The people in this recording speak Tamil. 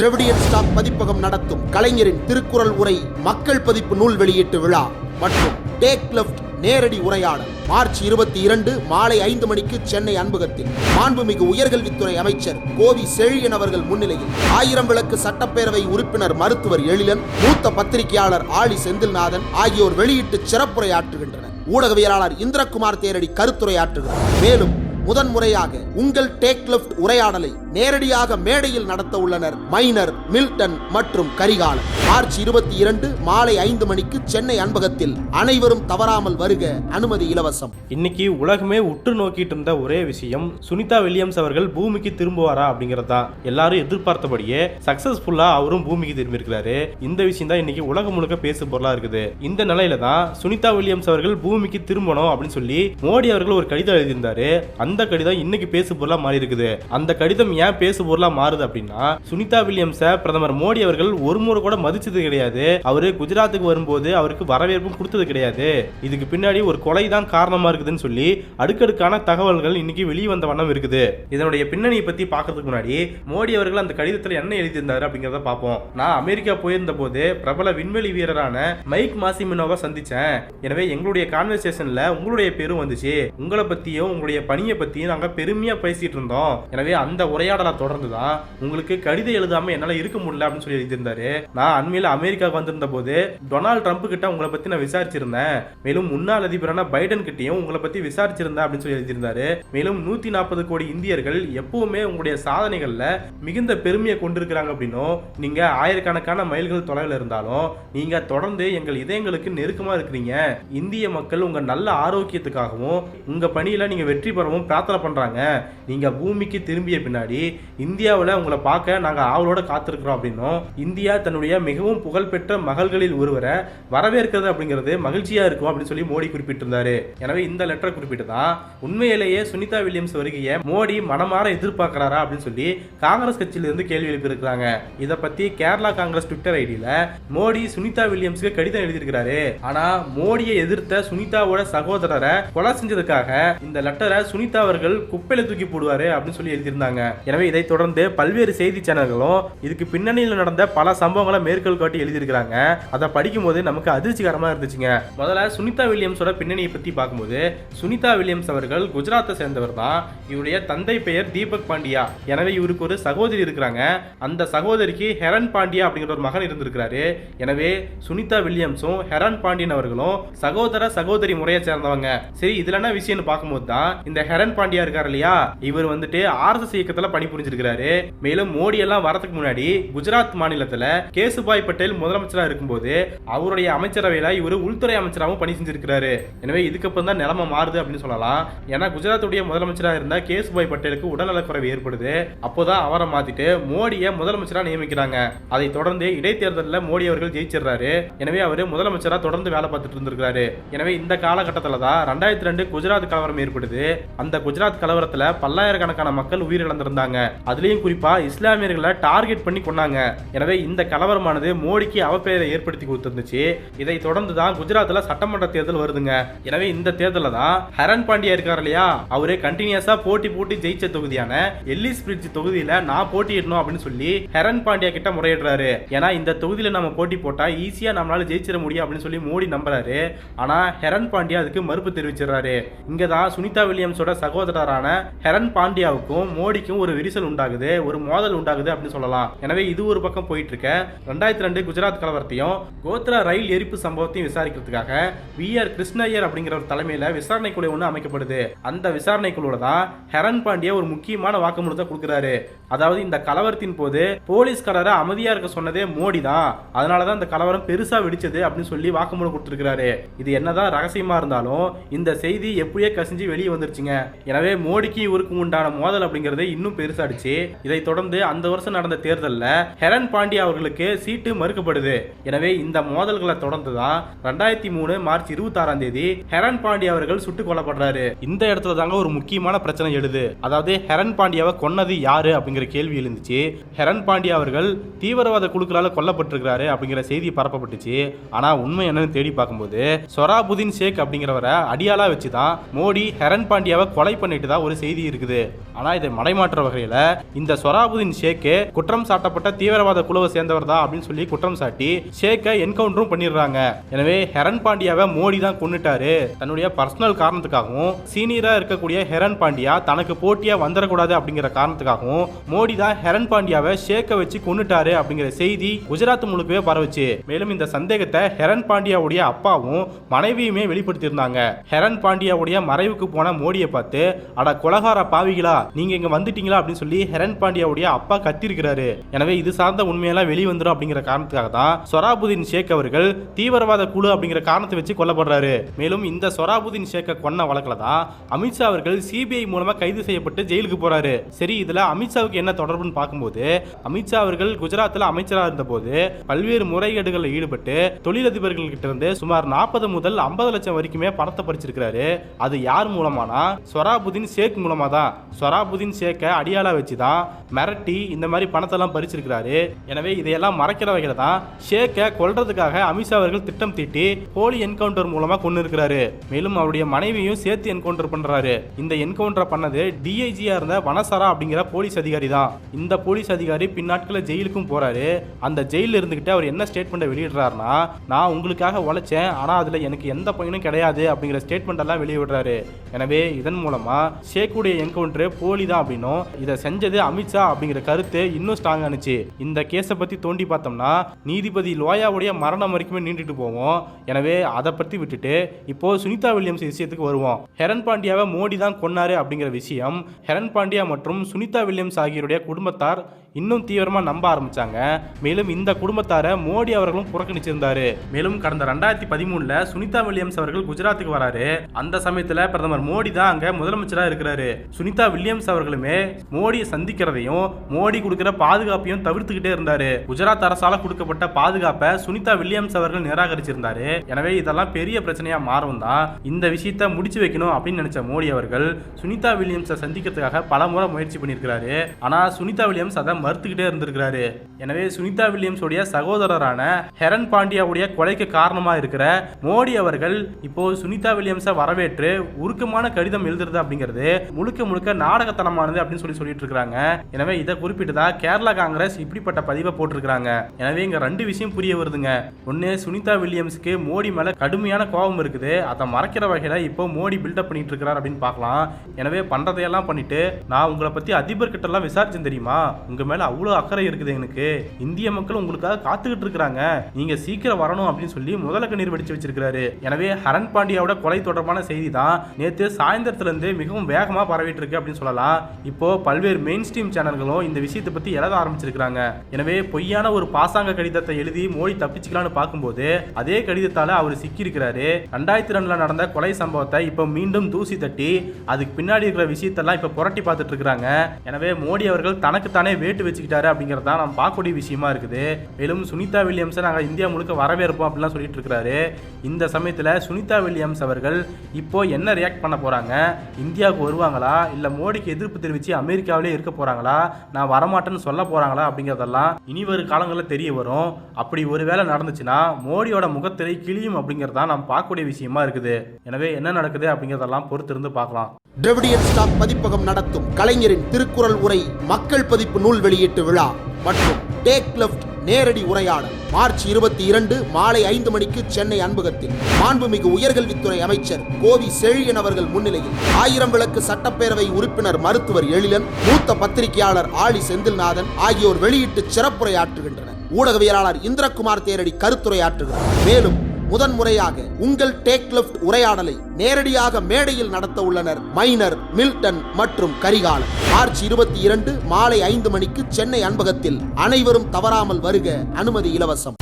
டிரெவிடியன் ஸ்டாக் பதிப்பகம் நடத்தும் கலைஞரின் திருக்குறள் உரை மக்கள் பதிப்பு நூல் வெளியீட்டு விழா மற்றும் டேக் லெஃப்ட் நேரடி உரையாடல். மார்ச் இருபத்தி இரண்டு மாலை ஐந்து மணிக்கு சென்னை அன்பகத்தில். மாண்புமிகு உயர்கல்வித்துறை அமைச்சர் கோவி செழியன் அவர்கள் முன்னிலையில் ஆயிரம் விளக்கு சட்டப்பேரவை உறுப்பினர் மருத்துவர் எழிலன் மூத்த பத்திரிகையாளர் ஆழி செந்தில்நாதன் ஆகியோர் வெளியிட்டு சிறப்புரையாற்றுகின்றனர். ஊடகவியலாளர் இந்திரகுமார் தேரடி கருத்துரையாற்றுகிறார். மேலும் முதன்முறையாக உங்கள் டேக் லெஃப்ட் உரையாடலை நேரடியாக மேடையில் நடத்த உள்ளனர் மைனர் மில்டன் மற்றும் கரிகாலன். மார்ச் இருபத்தி இரண்டு மாலை ஐந்து மணிக்கு சென்னை அன்பகத்தில் அனைவரும் தவறாமல் வருக அனுமதி இலவசம். இன்னைக்கு உலகமே உற்று நோக்கிட்டு இருந்த ஒரே விஷயம் சுனிதா வில்லியம்ஸ் அவர்கள் பூமிக்கு திரும்புவாரா அப்படிங்கிறது. எல்லாரும் எதிர்பார்த்தபடியே சக்சஸ்ஃபுல்லா அவரும் பூமிக்கு திரும்பியிருக்கிறாரு. இந்த விஷயம் தான் இன்னைக்கு உலகம் முழுக்க பேசு பொருளா இருக்குது. இந்த நிலையில தான் சுனிதா வில்லியம்ஸ் அவர்கள் பூமிக்கு திரும்பணும் அப்படின்னு சொல்லி மோடி அவர்கள் ஒரு கடிதம் எழுதியிருந்தாரு. அந்த கடிதம் இன்னைக்கு பேசு பொருளா மாறி இருக்குது. அந்த கடிதம் ஏன் பேசு பொருளா மாறுது அப்படின்னா சுனிதா வில்லியம்ஸை பிரதமர் மோடி அவர்கள் ஒரு முறை கூட மதிச்சது கிடையாது. அவரு குஜராத்துக்கு வரும்போது அவருக்கு வரவேற்பும் கொடுத்தது கிடையாது. இதுக்கு பின்னாடி ஒரு கொலை தான் காரணமா இருக்குதுன்னு சொல்லி அடுக்கடுக்கான தகவல்கள் இன்னைக்கு வெளியே வந்த வண்ணம் இருக்குது. இதனுடைய பின்னணியை பத்தி பாக்குறதுக்கு முன்னாடி மோடி அவர்கள் அந்த கடிதத்தில் என்ன எழுதியிருந்தாரு அப்படிங்கிறத பார்ப்போம். நான் அமெரிக்கா போயிருந்த போது பிரபல விண்வெளி வீரரான மைக் மாசிமினோவை சந்திச்சேன். எனவே எங்களுடைய கான்வர்சேஷன்ல உங்களுடைய பேரும் வந்துச்சு. உங்களை பத்தியும் உங்களுடைய பணியை பத்தியும் நாங்க பெருமையா பேசிட்டு இருந்தோம். எனவே அந்த உரையாடலை தொடர்ந்து தான் உங்களுக்கு கடிதம் எழுதாம என்னால இருக்க முடியல அப்படின்னு சொல்லி எழுதியிருந்தாரு. நான் அண்மையில அமெரிக்காவுக்கு வந்திருந்த போது டொனால்ட் ட்ரம்ப் கிட்ட உங்களை பத்தி நான் விசாரிச்சிருந்தேன். மேலும் முன்னாள் அதிபரான பைடன் கிட்டயும் உங்களை பத்தி விசாரிச்சிருந்தேன் அப்படின்னு சொல்லி எழுதியிருந்தாரு. மேலும் நூத்தி நாற்பது கோடி இந்தியர்கள் எப்பவுமே உங்களுடைய சாதனைகள்ல மிகுந்த பெருமையை கொண்டிருக்கிறாங்க அப்படின்னும் நீங்க ஆயிரக்கணக்கான மைல்கள் தொலைவில் இருந்தாலும் நீங்க தொடர்ந்து எங்கள் இதயங்களுக்கு நெருக்கமா இருக்கிறீங்க. இந்திய மக்கள் உங்க நல்ல ஆரோக்கியத்துக்காகவும் உங்க பணியில நீங்க வெற்றி பெறவும் பிரார்த்தனை பண்றாங்க. நீங்க பூமிக்கு திரும்பிய பின்னாடி இந்தியாவில் உங்களை பார்க்க நாங்க ஆவலோட காத்திருக்கிறோம் அப்படின்னும் இந்தியா தன்னுடைய மிகவும் புகழ்பெற்ற மகள்களில் ஒருவரை வரவேற்கிறது அப்படிங்கிறது மகிழ்ச்சியா இருக்கும் அப்படின்னு சொல்லி மோடி குறிப்பிட்டிருந்தாரு. எனவே இந்த லெட்டரை குறிப்பிட்டு தான் உண்மையிலேயே சுனிதா வில்லியம்ஸ் வருகையை மோடி மனமாற எதிர்பார்க்கிறாரா அப்படின்னு சொல்லி காங்கிரஸ் கட்சியிலிருந்து கேள்வி எழுப்பியிருக்கிறாங்க. இதை பத்தி கேரளா காங்கிரஸ் ட்விட்டர் ஐடியில் மோடி சுனிதா வில்லியம்ஸ்க்கு கடிதம் எழுதியிருக்கிறாரு. ஆனா மோடியை எதிர்த்த சுனிதாவோட சகோதரரை கொலை செஞ்சதுக்காக இந்த லெட்டரை சுனிதா அவர்கள் குப்பையில தூக்கி போடுவாரு அப்படின்னு சொல்லி எழுதியிருந்தாங்க. எனவே இதை தொடர்ந்து பல்வேறு செய்தி சேனல்களும் இதுக்கு பின்னணியில் நடந்த பல சம்பவங்களை மேற்கோள் காட்டி எழுதியிருக்கிறாங்க. அதை படிக்கும்போது நமக்கு அதிர்ச்சிகரமா இருந்துச்சுங்க. முதல்ல சுனிதா வில்லியம்ஸோட பின்னணியை பத்தி பார்க்கும்போது சுனிதா வில்லியம்ஸ் அவர்கள் குஜராத்தை சேர்ந்தவர் தான். இவருடைய தந்தை பெயர் தீபக் பாண்டியா. எனவே இவருக்கு ஒரு சகோதரி இருக்கிறாங்க. அந்த சகோதரிக்கு ஹெரன் பாண்டியா அப்படிங்கிற ஒரு மகன் இருந்திருக்கிறாரு. எனவே சுனிதா வில்லியம்ஸும் ஹெரன் பாண்டியன் அவர்களும் சகோதர சகோதரி முறையை சேர்ந்தவங்க. சரி இதுல என்ன விஷயம்னு பார்க்கும்போது தான் இந்த ஹெரன் பாண்டியா இருக்கார் இல்லையா? இவர் வந்துட்டு ஆர்எஸ்எஸ் இயக்கத்துல பணிபுரிஞ்சிருக்கிறாரு. மேலும் மோடி எல்லாம் வரதுக்கு முன்னாடி குஜராத் மாநிலத்துல கேசுபாய் பட்டேல் முதலமைச்சரா இருக்கும்போது அவருடைய அமைச்சரவையில இவர் உள்துறை அமைச்சராகவும் பணி செஞ்சிருக்கிறாரு. எனவே இதுக்கப்புறம் தான் நிலைமை மாறுது அப்படின்னு சொல்லலாம். ஏன்னா குஜராத்துடைய முதலமைச்சரா இருந்த கேசுபாய் பட்டேலுக்கு உடல்நலக்குறைவு ஏற்படுது. அப்போதான் அவரை மாத்திட்டு மோடியை முதலமைச்சரா நியமிக்கிறாங்க. அதை தொடர்ந்து இடைத்தேர்தலில் மோடி அவர்கள் ஜெயிச்சிடுறாரு. எனவே அவர் முதலமைச்சரா தொடர்ந்து வேலை பார்த்துட்டு இருந்திருக்காரு எனவே இந்த காலகட்டத்தில் தான் ரெண்டாயிரத்தி ரெண்டு குஜராத் கலவரம் ஏற்படுது. அந்த குஜராத் கலவரத்துல பல்லாயிரக்கணக்கான மக்கள் உயிரிழந்திருந்தாங்க. அதுலயும் குறிப்பா இஸ்லாமியர்களை டார்கெட் பண்ணி கொண்டாங்க எனவே இந்த கலவரமானது மோடிக்கு அவப்பெயரை ஏற்படுத்தி கொடுத்துருந்துச்சு. இதை தொடர்ந்து தான் குஜராத்ல சட்டமன்ற தேர்தல் வருதுங்க. எனவே இந்த தேர்தலில் தான் ஹரன் பாண்டியா இருக்கார் இல்லையா? அவரு கண்டினியூஸா போட்டி போட்டி ஜெயிச்ச தொகுதியான எல்லிஸ் பிரிட்ஜ் தொகுதியில நான் போட்டியிடணும் அப்படின்னு சொல்லி ஹரன் பாண்டியா கிட்ட முறையிடுறாரு. ஏன்னா இந்த தொகுதியில நம்ம போட்டி போட்டா ஈஸியா நம்மளால ஜெயிச்சிட முடியும் அப்படின்னு சொல்லி மோடி நம்புறாரு. ஆனா ஹெரன் பாண்டியா அதுக்கு மறுப்பு தெரிவிச்சிடுறாரு. இங்க தான் சுனிதா வில்லியம்ஸோட சகோதரரான ஹெரன் பாண்டியாவுக்கும் மோடிக்கும் ஒரு விரிசல் உண்டாகுது ஒரு மோதல் உண்டாகுது அப்படின்னு சொல்லலாம். எனவே இது ஒரு பக்கம் போயிட்டு இருக்க ரெண்டாயிரத்தி ரெண்டு குஜராத் கலவரத்தையும் கோத்ரா ரயில் எரிப்பு சம்பவத்தையும் விசாரிக்கிறதுக்காக வி ஆர் கிருஷ்ணய்யர் அப்படிங்கிற ஒரு தலைமையில விசாரணை குழு ஒன்று அமைக்கப்படுது. அந்த விசாரணை குழுவில் தான் ஹெரன் பாண்டியா ஒரு முக்கியமான வாக்குமூலத்தை கொடுக்குறாரு. அதாவது இந்த கலவரத்தின் போது போலீஸ்காரரை அமைதியா இருக்க சொன்னதே மோடி தான். அதனால தான் இந்த கலவரம் பெருசா வெடிச்சது அப்படின்னு சொல்லி வாக்குமூலம் கொடுத்துருக்காரு இது என்னதான் ரகசியமா இருந்தாலும் இந்த செய்தி எப்படியே கசிஞ்சு வெளியே வந்துருச்சுங்க. எனவே மோடிக்கு இவருக்கும் உண்டான மோதல் அப்படிங்கிறது இன்னும் பெருசாடுச்சு. இதை தொடர்ந்து அந்த வருஷம் நடந்த தேர்தலில் ஹெரன் பாண்டியா அவர்களுக்கு சீட்டு மறுக்கப்படுது. எனவே இந்த மோதல்களை தொடர்ந்து தான் ரெண்டாயிரத்தி மூணு மார்ச் இருபத்தாறாம் தேதி ஹெரன் பாண்டியா அவர்கள் சுட்டுக் கொல்லப்படுறாரு. இந்த இடத்துல தாங்க ஒரு முக்கியமான பிரச்சனை எழுது. அதாவது ஹெரன் பாண்டியாவை கொன்னது யாரு அப்படிங்கிற கேள்வி எழுந்துச்சு. ஹெரன் பாண்டியா அவர்கள் தீவிரவாத குழுக்களால் கொல்லப்பட்டிருக்கிறாரு அப்படிங்கிற செய்தி பரப்பப்பட்டுச்சு. ஆனா உண்மை என்னன்னு தேடி பார்க்கும்போது சொராபுதீன் ஷேக் அப்படிங்கிறவரை அடியாளா வச்சு தான் மோடி ஹெரன் பாண்டியாவை கொலை கொலை பண்ணிட்டு தான் ஒரு செய்தி இருக்குது. ஆனா இதை மடைமாற்ற வகையில இந்த சொராபுதீன் ஷேக்கு குற்றம் சாட்டப்பட்ட தீவிரவாத குழுவை சேர்ந்தவர் தான் அப்படின்னு சொல்லி குற்றம் சாட்டி ஷேக்கை என்கவுண்டரும் பண்ணிடுறாங்க. எனவே ஹெரன் பாண்டியாவை மோடி தான் கொன்னுட்டாரு. தன்னுடைய பர்சனல் காரணத்துக்காகவும் சீனியரா இருக்கக்கூடிய ஹெரன் பாண்டியா தனக்கு போட்டியா வந்துடக்கூடாது அப்படிங்கிற காரணத்துக்காகவும் மோடி தான் ஹெரன் பாண்டியாவை ஷேக்கை வச்சு கொன்னுட்டாரு அப்படிங்கிற செய்தி குஜராத் முழுக்கவே பரவுச்சு. மேலும் இந்த சந்தேகத்தை ஹெரன் பாண்டியாவுடைய அப்பாவும் மனைவியுமே வெளிப்படுத்தியிருந்தாங்க. ஹெரன் பாண்டியாவுடைய மறைவுக்கு போன மோடியை பார்த்து பார்த்து அட கொலகார பாவிகளா நீங்க இங்க வந்துட்டீங்களா? அப்படின்னு சொல்லி ஹெரன் பாண்டியாவுடைய அப்பா கத்திருக்கிறாரு. எனவே இது சார்ந்த உண்மையெல்லாம் வெளிவந்துடும் அப்படிங்கிற காரணத்துக்காக தான் சொராபுதீன் ஷேக் அவர்கள் தீவிரவாத குழு அப்படிங்கிற காரணத்தை வச்சு கொல்லப்படுறாரு. மேலும் இந்த சொராபுதீன் ஷேக்கை கொன்ன வழக்கில் தான் அமித்ஷா அவர்கள் சிபிஐ மூலமா கைது செய்யப்பட்டு ஜெயிலுக்கு போறாரு. சரி இதுல அமித்ஷாவுக்கு என்ன தொடர்புன்னு பார்க்கும்போது அமித்ஷா அவர்கள் குஜராத்தில் அமைச்சராக இருந்தபோது பல்வேறு முறைகேடுகளில் ஈடுபட்டு தொழிலதிபர்கள் கிட்ட இருந்து சுமார் நாற்பது முதல் ஐம்பது லட்சம் வரைக்குமே பணத்தை பறிச்சிருக்கிறாரு. அது யார் மூலமானா சொராபுதீன் ஷேக் மூலமாக தான் சொராபுதீன் ஷேக்கை அடியாளாக வச்சு தான் மிரட்டி இந்த மாதிரி பணத்தெல்லாம் பறிச்சிருக்கிறாரு. எனவே இதையெல்லாம் மறைக்கிற வகையில் தான் ஷேக்கை கொல்றதுக்காக அமித்ஷா அவர்கள் திட்டம் தீட்டி போலி என்கவுண்டர் மூலமாக கொண்டு இருக்கிறாரு. மேலும் அவருடைய மனைவியும் சேர்த்து என்கவுண்டர் பண்ணுறாரு இந்த என்கவுண்டர் பண்ணது டிஐஜியாக இருந்த வனசரா அப்படிங்கிற போலீஸ் அதிகாரி தான். இந்த போலீஸ் அதிகாரி பின்னாட்களில் ஜெயிலுக்கும் போகிறாரு அந்த ஜெயிலில் இருந்துக்கிட்டு அவர் என்ன ஸ்டேட்மெண்ட்டை வெளியிடுறாருன்னா நான் உங்களுக்காக உழைச்சேன் ஆனால் அதில் எனக்கு எந்த பயனும் கிடையாது அப்படிங்கிற ஸ்டேட்மெண்ட் எல்லாம் வெளியிடுறாரு. எனவே இதன் மூலம் ஷேக்குடைய என்கவுண்டர் போலி தான் அப்படின்னும். இதை செஞ்சது அமித்ஷா அப்படிங்கிற கருத்து இன்னும் ஸ்ட்ராங் ஆனிச்சு. இந்த கேஸை பத்தி தோண்டி பார்த்தோம்னா நீதிபதி லோயாவுடைய மரணம் வரைக்குமே நீண்டுட்டு போவோம். எனவே அதை பத்தி விட்டுட்டு இப்போ சுனிதா வில்லியம்ஸ் விஷயத்துக்கு வருவோம். ஹெரன் பாண்டியாவை மோடி தான் கொன்னாரு அப்படிங்கிற விஷயம் ஹெரன் பாண்டியா மற்றும் சுனிதா வில்லியம்ஸ் ஆகியோருடைய குடும்பத்தார் இன்னும் தீவிரமாக நம்ப ஆரம்பிச்சாங்க. மேலும் இந்த குடும்பத்தாரை மோடி அவர்களும் புறக்கணிச்சிருந்தாரு. மேலும் கடந்த ரெண்டாயிரத்தி பதிமூணுல சுனிதா வில்லியம்ஸ் அவர்கள் குஜராத்துக்கு வராரு. அந்த சமயத்தில் பிரதமர் மோடி தான் அங்கே முதலமைச்சராக இருக்கிறாரு. சுனிதா வில்லியம்ஸ் அவர்களுமே மோடியை சந்திக்கிறதையும் மோடி கொடுக்கிற பாதுகாப்பையும் தவிர்த்துக்கிட்டே இருந்தாரு. குஜராத் அரசால் கொடுக்கப்பட்ட பாதுகாப்பை சுனிதா வில்லியம்ஸ் அவர்கள் நிராகரிச்சிருந்தாரு. எனவே இதெல்லாம் பெரிய பிரச்சனையாக மாறும் தான். இந்த விஷயத்த முடிச்சு வைக்கணும் அப்படின்னு நினைச்ச மோடி அவர்கள் சுனிதா வில்லியம்ஸை சந்திக்கிறதுக்காக பல முறை முயற்சி பண்ணியிருக்கிறாரு. ஆனால் சுனிதா வில்லியம்ஸ் அதை மறுத்துக்கிட்டே இருந்திருக்கிறாரு. எனவே சுனிதா வில்லியம்ஸ் உடைய சகோதரரான ஹெரன் பாண்டியாவுடைய கொலைக்கு காரணமா இருக்கிற மோடி அவர்கள் இப்போ சுனிதா வில்லியம்ஸை வரவேற்று உருக்கமான கடிதம் எழுதுறது அப்படிங்கிறது முழுக்க முழுக்க நாடகத்தனமானது அப்படின்னு சொல்லி சொல்லிட்டு இருக்காங்க எனவே இதை குறிப்பிட்டு தான் கேரளா காங்கிரஸ் இப்படிப்பட்ட பதிவை போட்டிருக்கிறாங்க. எனவே இங்க ரெண்டு விஷயம் புரிய வருதுங்க. ஒன்னு சுனிதா வில்லியம்ஸ்க்கு மோடி மேல கடுமையான கோபம் இருக்குது. அதை மறைக்கிற வகையில இப்போ மோடி பில்டப் பண்ணிட்டு இருக்கிறார் அப்படின்னு பார்க்கலாம். எனவே பண்றதையெல்லாம் பண்ணிட்டு நான் உங்களை பத்தி அதிபர் கிட்ட எல்லாம் விசாரிச்சேன் தெரியுமா? உங்க மேல அவ்வளவு அக்கறை இருக்குது எனக்கு. இந்திய மக்கள் உங்களுக்காக காத்துக்கிட்டு இருக்கிறாங்க. நீங்க சீக்கிரம் வரணும் அப்படின்னு சொல்லி முதல கண்ணீர் வெடிச்சு வச்சிருக்கிறாரு. எனவே ஹரன் பாண்டியாவோட கொலை தொடர்பான செய்தி தான் நேத்து சாயந்தரத்துல இருந்து மிகவும் வேகமா பரவிட்டு இருக்கு அப்படின்னு சொல்லலாம். இப்போ பல்வேறு மெயின் ஸ்ட்ரீம் சேனல்களும் இந்த விஷயத்தை பத்தி எழுத ஆரம்பிச்சிருக்காங்க எனவே பொய்யான ஒரு பாசாங்க கடிதத்தை எழுதி மோடி தப்பிச்சுக்கலாம்னு பார்க்கும்போது அதே கடிதத்தால அவர் சிக்கி இருக்கிறாரு ரெண்டாயிரத்தி ரெண்டுல நடந்த கொலை சம்பவத்தை இப்போ மீண்டும் தூசி தட்டி அதுக்கு பின்னாடி இருக்கிற விஷயத்தெல்லாம் இப்போ புரட்டி பார்த்துட்டு இருக்காங்க எனவே மோடி அவர்கள் தனக்குத்தானே வேட்டு வச்சுக்கிட்டாரு அப்படிங்கிறது தான் நம்ம பார்க்கக்கூடிய விஷயமா இருக்குது. மேலும் சுனிதா வில்லியம்ஸை நாங்கள் இந்தியா முழுக்க வரவேற்போம் அப்படிலாம் சொல்லிட்டு இருக்கிறாரு. இந்த சமயத்தில் சுனிதா வில்லியம்ஸ் அவர்கள் இப்போ என்ன ரியாக்ட் பண்ண போறாங்க? இந்தியாவுக்கு வருவாங்களா? இல்லை மோடிக்கு எதிர்ப்பு தெரிவித்து அமெரிக்காவிலே இருக்க போறாங்களா? நான் வரமாட்டேன்னு சொல்ல போறாங்களா? அப்படிங்கிறதெல்லாம் இனி வரும் காலங்களில் தெரிய வரும். அப்படி ஒருவேளை நடந்துச்சுன்னா மோடியோட முகத்திரை கிளியும் அப்படிங்கிறதா நாம் பார்க்கக்கூடிய விஷயமா இருக்குது. எனவே என்ன நடக்குது அப்படிங்கிறதெல்லாம் பொறுத்திருந்து பார்க்கலாம். டிரெவிடியன் ஸ்டாக் பதிப்பகம் நடத்தும் கலைஞரின் திருக்குறள் உரை மக்கள் பதிப்பு நூல் வெளியீட்டு விழா மற்றும் டேக் லெஃப்ட் நேரடி உரையாடல். மார்ச் இருபத்தி இரண்டு மாலை ஐந்து மணிக்கு சென்னை அன்பகத்தில். மாண்புமிகு உயர்கல்வித்துறை அமைச்சர் கோவி செழியன் அவர்கள் முன்னிலையில் ஆயிரம் விளக்கு சட்டப்பேரவை உறுப்பினர் மருத்துவர் எழிலன் மூத்த பத்திரிகையாளர் ஆழி செந்தில்நாதன் ஆகியோர் வெளியிட்டு சிறப்புரையாற்றுகின்றனர். ஊடகவியலாளர் இந்திரகுமார் தேரடி கருத்துரையாற்றுகிறார். மேலும் முதன்முறையாக உங்கள் டேக் லெஃப்ட் உரையாடலை நேரடியாக மேடையில் நடத்த உள்ளனர் மைனர் மில்டன் மற்றும் கரிகாலன். மார்ச் இருபத்தி இரண்டு மாலை ஐந்து மணிக்கு சென்னை அன்பகத்தில் அனைவரும் தவறாமல் வருக அனுமதி இலவசம்.